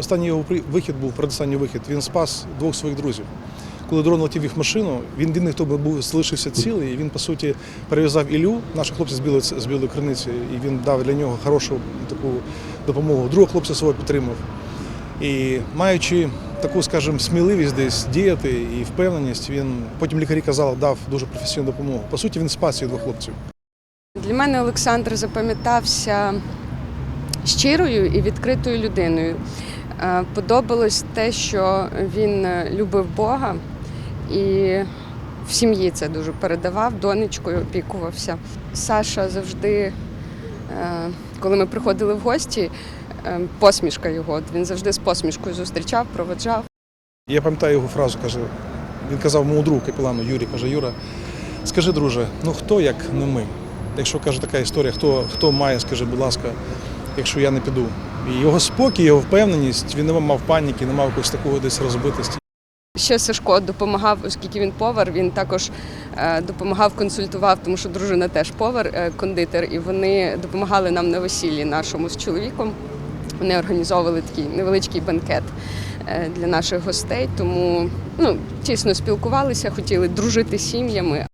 Останній його вихід був, передостанній вихід, він спас двох своїх друзів. Коли дрон летів їх машину, він єдиний, хто був залишився цілий, і він, по суті, перев'язав Ілю, нашого хлопця з білої, з білої криниці, і він дав для нього хорошу таку допомогу. Другого хлопця свого підтримав. І маючи таку, скажімо, сміливість десь діяти і впевненість, він потім лікарі казали, дав дуже професійну допомогу. По суті, він спас цих двох хлопців. Для мене Олександр запам'ятався щирою і відкритою людиною. Е, Подобалось те, що він е, любив Бога і в сім'ї це дуже передавав, донечкою опікувався. Саша завжди, е, коли ми приходили в гості, посмішка його. Він завжди з посмішкою зустрічав, проведжав. Я пам'ятаю його фразу, каже, він казав моєму другу капелану Юрі, каже, Юра, скажи, друже, ну хто як не ми? Якщо каже така історія, хто, хто має, скажи, будь ласка, якщо я не піду. Його спокій, його впевненість, він не мав паніки, не мав якогось такого десь розбитості. Ще Сашко допомагав, оскільки він повар, він також е, допомагав, консультував, тому що дружина теж повар, е, кондитер, і вони допомагали нам на весіллі нашому з чоловіком. Вони організовували такий невеличкий банкет е, для наших гостей, тому ну, тісно спілкувалися, хотіли дружити з сім'ями,